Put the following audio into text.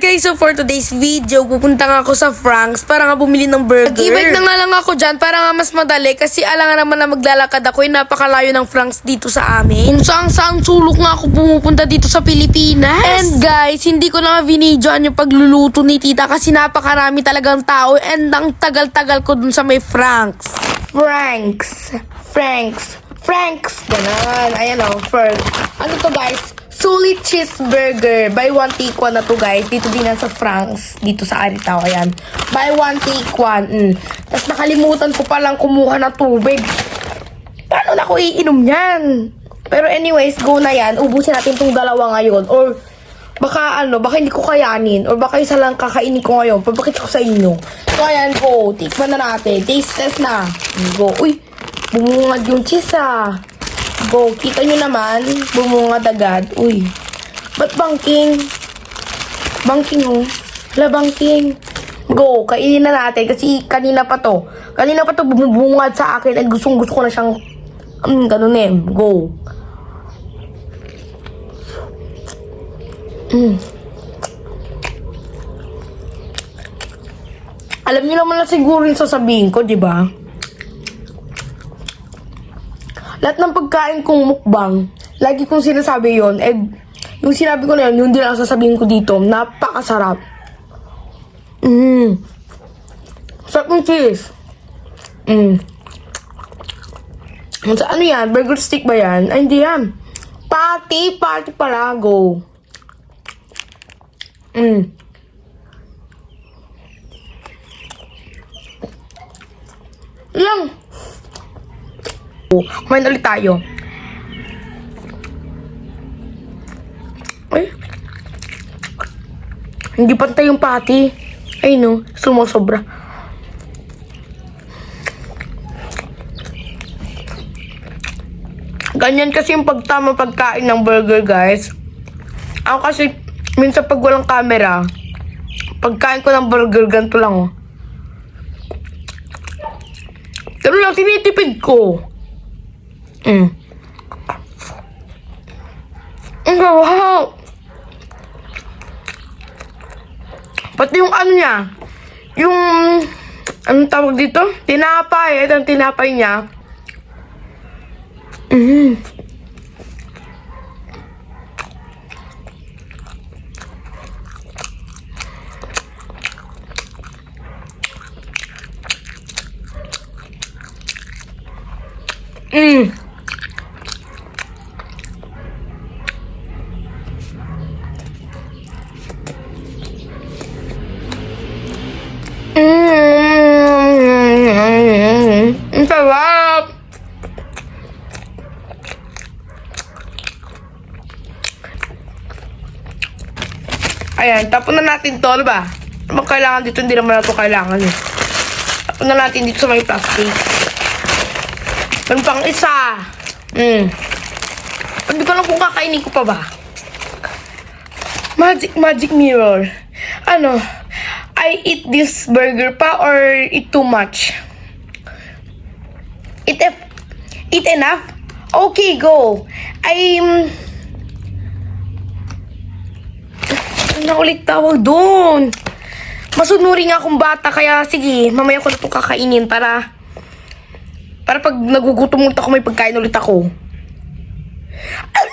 guys, so for today's video, pupunta nga ako sa Frank's para nga bumili ng burger. Nag-e-bike na nga lang ako dyan para nga mas madali kasi alangan naman na maglalakad ako yung napakalayo ng Frank's dito sa amin. Kung saan saan sulok nga ako pumupunta dito sa Pilipinas. And guys, hindi ko na nga vinidyoan yung pagluluto ni tita kasi napakarami talagang tao and ang tagal-tagal ko dun sa may Frank's. Frank's. Frank's. Frank's. Ganon. Ayan o, first. Ano to guys? Sulit cheeseburger. Buy one take one na to guys. Dito din yan sa Frank's. Dito sa Aritaw. Ayan. Buy one take one. Mm. Tapos nakalimutan ko palang kumuha ng tubig. Paano na ako iinom yan? Pero anyways, go na yan. Ubusin natin tong dalawa ngayon. Or baka ano, baka hindi ko kayanin. Or baka isa lang kakainin ko ngayon. Papakita ko sa inyo. So ayan, go. Tikman na natin. Taste test na. Go. Uy, bumungad yung cheese ah. Go. Kita nyo naman, bumungad agad. Uy. Ba't bangking? Bangking oh. Wala bangking. Go, kainin na natin kasi kanina pa to. Kanina pa to bumubungad sa akin at gustong gusto ko na siyang um, ganun eh. Go. Mm. Alam niyo naman na siguro yung sasabihin ko, di ba? Lahat ng pagkain kong mukbang, lagi kong sinasabi yon eh, yung sinabi ko na yun, yun din ang sasabihin ko dito, napakasarap. Mmm. Sarap ng cheese. Mmm. Sa ano yan? Burger stick ba yan? Ay, hindi yan. Patty, patty pala. Go. Mm. Lang. Oh, kumain ulit tayo. Ay. Hindi pantay yung patty. Ay no, sumosobra. Ganyan kasi yung pagtama pagkain ng burger, guys. Ako kasi, minsan pag walang camera, pagkain ko ng burger, ganito lang, oh. Ganun lang, tinitipid ko. Mm. Wow! Pati yung ano niya, yung, anong tawag dito? Tinapay, ito ang tinapay niya. Mm. Mm. Ang sarap! Ayan, tapon na natin to, ano ba? Ano kailangan dito? Hindi naman na to kailangan eh. Tapon na natin dito sa may plastic. Meron pang isa. Mm. Hindi ko lang kung kakainin ko pa ba. Magic, magic mirror. Ano? I eat this burger pa or eat too much? Eat, ef- eat enough? Okay, go. I'm... Ano na ulit tawag doon? Masunuri nga akong bata, kaya sige, mamaya ko na itong kakainin para... Para pag nagugutom ulit ako, may pagkain ulit ako. Ah,